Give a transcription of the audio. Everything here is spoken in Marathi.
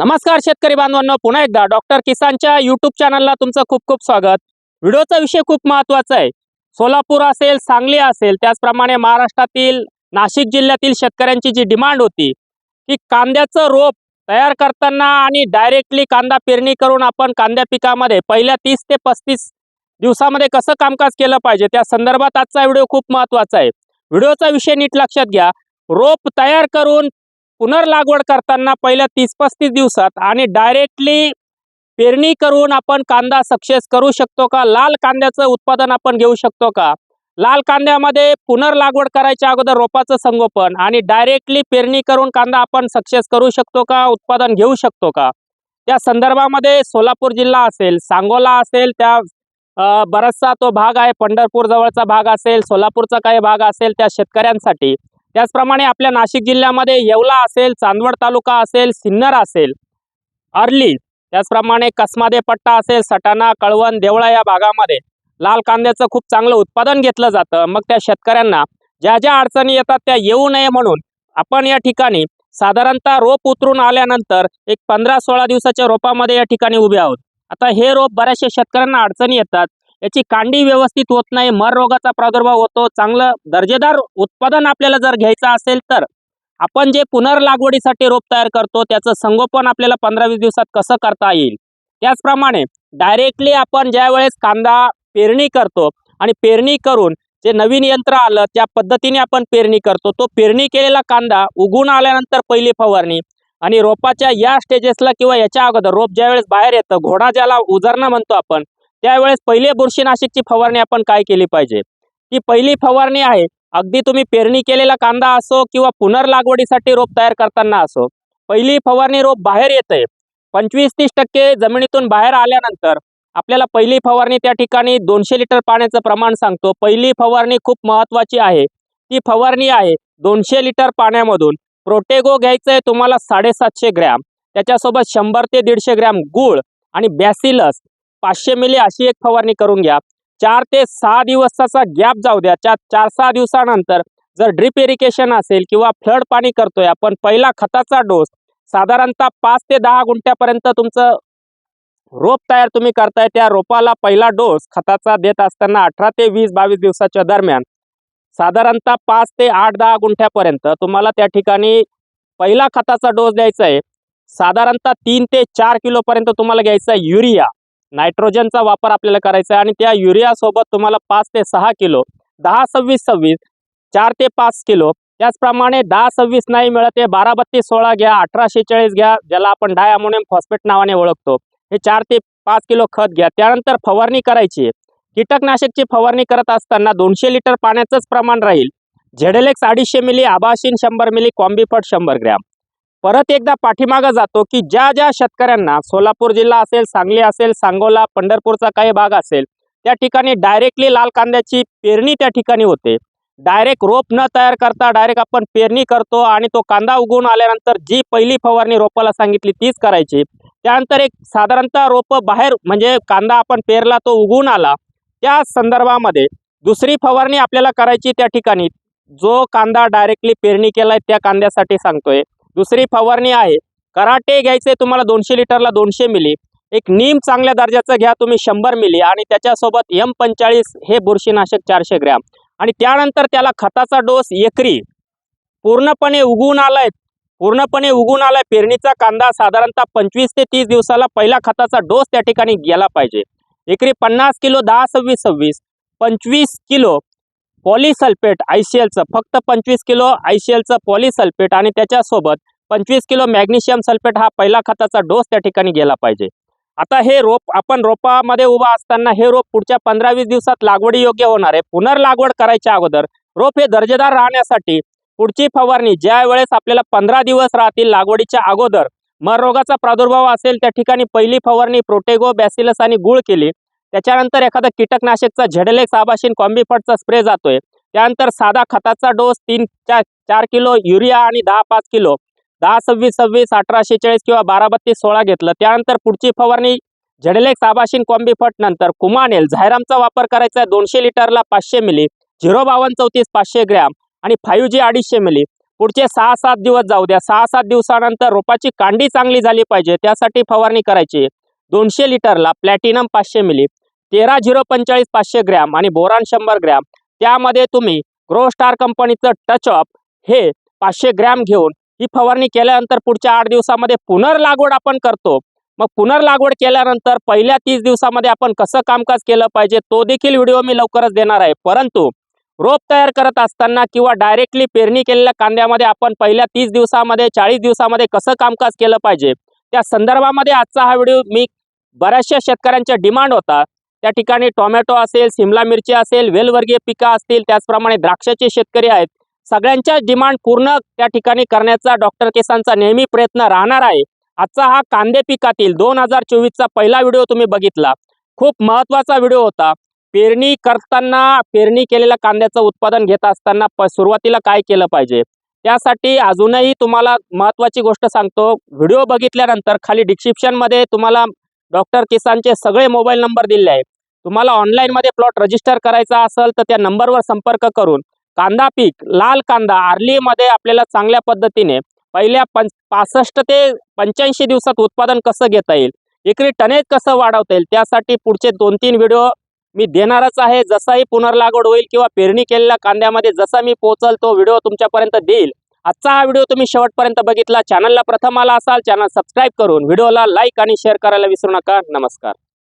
नमस्कार शेतकरी बांधवांनो पुन्हा एकदा डॉक्टर किसानच्या युट्यूब चॅनलला तुमचं खूप खूप स्वागत. व्हिडिओचा विषय खूप महत्त्वाचा आहे. सोलापूर असेल सांगली असेल त्याचप्रमाणे महाराष्ट्रातील नाशिक जिल्ह्यातील शेतकऱ्यांची जी डिमांड होती की कांद्याचं रोप तयार करताना आणि डायरेक्टली कांदा पेरणी करून आपण कांद्या पिकामध्ये पहिल्या तीस ते पस्तीस दिवसामध्ये कसं कामकाज केलं पाहिजे त्या संदर्भात आजचा व्हिडिओ खूप महत्त्वाचा आहे. व्हिडिओचा विषय नीट लक्षात घ्या. रोप तयार करून पुनर्लागवड करताना पहिल्या तीस पस्तीस दिवसात आणि डायरेक्टली पेरणी करून आपण कांदा सक्सेस करू शकतो का? लाल कांद्याचं उत्पादन आपण घेऊ शकतो का? लाल कांद्यामध्ये पुनर्लागवड करायच्या अगोदर रोपाचं संगोपन आणि डायरेक्टली पेरणी करून कांदा आपण सक्सेस करू शकतो का? उत्पादन घेऊ शकतो का? त्या संदर्भामध्ये सोलापूर जिल्हा असेल सांगोला असेल त्या बराचसा तो भाग आहे पंढरपूर जवळचा भाग असेल सोलापूरचा काही भाग असेल त्या शेतकऱ्यांसाठी. त्याचप्रमाणे आपल्या नाशिक जिल्ह्यामध्ये येवला असेल चांदवड तालुका असेल सिन्नर असेल अर्ली त्याचप्रमाणे कसमादे पट्टा असेल सटाणा कळवण देवळा या भागामध्ये लाल कांद्याचं खूप चांगलं उत्पादन घेतलं जातं. मग त्या शेतकऱ्यांना ज्या ज्या अडचणी येतात त्या येऊ नये म्हणून आपण या ठिकाणी साधारणतः रोप उतरून आल्यानंतर एक पंधरा सोळा दिवसाच्या रोपामध्ये या ठिकाणी उभे आहोत. आता हे रोप बऱ्याचशा शेतकऱ्यांना अडचणी येतात. याची कांडी व्यवस्थित होत नाही मर रोगाचा प्रादुर्भाव होतो चांगलं दर्जेदार उत्पादन आपल्याला जर घ्यायचं असेल तर. आपण जे पुनर्लागवडीसाठी रोप तयार करतो त्याचं संगोपन आपल्याला पंधरा वीस दिवसात कसं करता येईल? त्याचप्रमाणे डायरेक्टली आपण ज्या वेळेस कांदा पेरणी करतो आणि पेरणी करून जे नवीन यंत्र आलं त्या पद्धतीने आपण पेरणी करतो. तो पेरणी केलेला कांदा उगून आल्यानंतर पहिली फवारणी आणि रोपाच्या या स्टेजेसला किंवा याच्या अगोदर रोप ज्यावेळेस बाहेर येतं घोडा ज्याला उजरणं म्हणतो आपण त्यावेळेस पहिले बुरशीनाशकची फवारणी आपण काय केली पाहिजे? ती पहिली फवारणी आहे अगदी तुम्ही पेरणी केलेला कांदा असो किंवा पुनर्लागवडीसाठी रोप तयार करताना असो पहिली फवारणी रोप बाहेर येते. पंचवीस तीस टक्के जमिनीतून बाहेर आल्यानंतर आपल्याला पहिली फवारणी त्या ठिकाणी दोनशे लिटर पाण्याचं प्रमाण सांगतो. पहिली फवारणी खूप महत्त्वाची आहे. ती फवारणी आहे दोनशे लिटर पाण्यामधून. प्रोटेगो घ्यायचं आहे तुम्हाला साडेसातशे ग्रॅम. त्याच्यासोबत शंभर ते दीडशे ग्रॅम गूळ आणि बॅसिलस पाचशे मिली अशी एक फवारणी करून घ्या. चार ते सहा दिवसाचा गॅप जाऊ द्या. चार चार सहा दिवसानंतर जर ड्रिप इरिगेशन असेल किंवा फ्लड पाणी करतोय आपण पहिला खताचा डोस साधारणतः पाच ते दहा गुंठ्यापर्यंत तुमचं रोप तयार तुम्ही करताय त्या रोपाला पहिला डोस खताचा देत असताना अठरा ते वीस बावीस दिवसाच्या दरम्यान साधारणतः पाच ते आठ दहा गुंठ्यापर्यंत तुम्हाला त्या ठिकाणी पहिला खताचा डोस द्यायचा आहे. साधारणतः तीन ते चार किलोपर्यंत तुम्हाला घ्यायचा आहे युरिया. नायट्रोजनचा वापर आपल्याला करायचा आहे आणि त्या युरिया सोबत तुम्हाला पाच ते सहा किलो दहा सव्वीस सव्वीस चार ते पाच किलो त्याचप्रमाणे दहा सव्वीस नाही मिळत आहे बारा बत्तीस सोळा घ्या अठरा शेहेचाळीस घ्या ज्याला आपण डाय अमोनियम फॉस्फेट नावाने ओळखतो. हे चार ते पाच किलो खत घ्या. त्यानंतर फवारणी करायची कीटकनाशकची फवारणी करत असताना दोनशे लिटर पाण्याचंच प्रमाण राहील. झेडेलेक्स अडीचशे मिली आभाशीन शंभर मिली कॉम्बीफट शंभर ग्रॅम. परत एकदा पाठीमागं जातो की ज्या ज्या शेतकऱ्यांना सोलापूर जिल्हा असेल सांगली असेल सांगोला पंढरपूरचा काही भाग असेल त्या ठिकाणी डायरेक्टली लाल कांद्याची पेरणी त्या ठिकाणी होते. डायरेक्ट रोप न तयार करता डायरेक्ट आपण पेरणी करतो आणि तो कांदा उगवून आल्यानंतर जी पहिली फवारणी रोपाला सांगितली तीच करायची. त्यानंतर एक साधारणतः रोप बाहेर म्हणजे कांदा आपण पेरला तो उगवून आला. त्या संदर्भामध्ये दुसरी फवारणी आपल्याला करायची त्या ठिकाणी. जो कांदा डायरेक्टली पेरणी केला आहे त्या कांद्यासाठी सांगतोय. दुसरी फवारणी आहे. कराटे घ्यायचे तुम्हाला दोनशे लिटरला दोनशे मिली. एक नीम चांगल्या दर्जाचं घ्या तुम्ही शंभर मिली आणि त्याच्यासोबत एम पंचाळीस हे बुरशीनाशक चारशे ग्रॅम. आणि त्यानंतर त्याला खताचा डोस एकरी. पूर्णपणे उगवून आलाय. पूर्णपणे उगवून आलाय. पेरणीचा कांदा साधारणतः पंचवीस ते तीस दिवसाला पहिला खताचा डोस त्या ठिकाणी गेला पाहिजे. एकरी पन्नास किलो दहा सव्वीस सव्वीस. पंचवीस किलो पॉलिसल्फेट आय सी एलचं फक्त पंचवीस किलो आय सी एलचं पॉलिसल्फेट आणि त्याच्यासोबत पंचवीस किलो मॅग्नेशियम सल्फेट हा पहिला खताचा डोस त्या ठिकाणी गेला पाहिजे. आता हे रोप आपण रोपामध्ये उभा असताना हे रोप पुढच्या पंधरा वीस दिवसात लागवडी योग्य होणार आहे. पुनर्लागवड करायच्या अगोदर रोप हे दर्जेदार राहण्यासाठी पुढची फवारणी ज्या वेळेस आपल्याला पंधरा दिवस राहतील लागवडीच्या अगोदर मर रोगाचा प्रादुर्भाव असेल त्या ठिकाणी पहिली फवारणी प्रोटेगो बॅसिलस आणि गुळ केली. त्याच्यानंतर एखादा कीटकनाशकचा झेडलेक्स आबाशिन कॉम्बिफटचा स्प्रे जातोय. त्यानंतर साधा खताचा डोस तीन चार चार किलो युरिया आणि दहा पाच किलो. दहा सव्वीस सव्वीस अठरा शेहेचाळीस किंवा बारा बत्तीस सोळा घेतलं. त्यानंतर पुढची फवारणी झेडलेक्स साबाशीन कॉम्बिफट नंतर कुमानेल. झायरामचा वापर करायचा आहे दोनशे लिटरला पाचशे मिली झिरो बावन्न चौतीस पाचशे ग्रॅम आणि फाईव्ह जी अडीचशे मिली. पुढचे सहा सात दिवस जाऊ द्या. सहा सात दिवसानंतर रोपाची कांडी चांगली झाली पाहिजे त्यासाठी फवारणी करायची. दोनशे लिटरला प्लॅटिनम पाचशे मिली तेरा झिरो पंचेचाळीस पाचशे ग्रॅम आणि बोरान शंभर ग्रॅम. त्यामध्ये तुम्ही ग्रो स्टार कंपनीचं टचअप हे पाचशे ग्रॅम घेऊन ही फवारणी केल्यानंतर पुढच्या आठ दिवसामध्ये पुनर्लागवड आपण करतो. मग पुनर्लागवड केल्यानंतर पहिल्या तीस दिवसामध्ये आपण कसं कामकाज केलं पाहिजे तो देखील व्हिडिओ मी लवकरच देणार आहे. परंतु रोप तयार करत असताना किंवा डायरेक्टली पेरणी केलेल्या कांद्यामध्ये आपण पहिल्या तीस दिवसामध्ये चाळीस दिवसामध्ये कसं कामकाज केलं पाहिजे? त्या संदर्भामध्ये आजचा हा व्हिडिओ मी बऱ्याचशा शेतकऱ्यांच्या डिमांड होता. त्या ठिकाणी टोमॅटो असेल सिमला मिरची असेल वेलवर्गीय पिकं असतील त्याचप्रमाणे द्राक्षाचे शेतकरी आहेत. सगळ्यांच्या डिमांड पूर्ण त्या ठिकाणी करण्याचा डॉक्टर केसांचा नेहमी प्रयत्न राहणार आहे. आजचा हा कांदे पिकातील दोन हजार चोवीसचा पहिला व्हिडिओ तुम्ही बघितला. खूप महत्त्वाचा व्हिडिओ होता. पेरणी करताना पेरणी केलेल्या कांद्याचं उत्पादन घेत असताना प सुरुवातीला काय केलं पाहिजे? त्यासाठी अजूनही तुम्हाला महत्त्वाची गोष्ट सांगतो. व्हिडिओ बघितल्यानंतर खाली डिस्क्रिप्शनमध्ये तुम्हाला डॉक्टर किसानचे सगळे मोबाईल नंबर दिले आहे तुम्हाला ऑनलाईनमध्ये प्लॉट रजिस्टर करायचा असेल तर त्या नंबरवर संपर्क करून कांदा पीक लाल कांदा आर्लीमध्ये आपल्याला चांगल्या पद्धतीने पहिल्या पं पासष्ट ते पंच्याऐंशी दिवसात उत्पादन कसं घेता येईल एकरी टनेज कसं वाढवता येईल त्यासाठी पुढचे दोन तीन व्हिडिओ मी देणारच आहे. जसाही पुनर्लागवड होईल किंवा पेरणी केलेल्या कांद्यामध्ये जसा मी पोहोचल तो व्हिडिओ तुमच्यापर्यंत देईल. आजचा हा व्हिडिओ तुम्ही शेवटपर्यंत बघितला. चॅनलला प्रथम आला असाल चॅनल सबस्क्राईब करून व्हिडिओला लाईक आणि शेअर करायला विसरू नका. नमस्कार.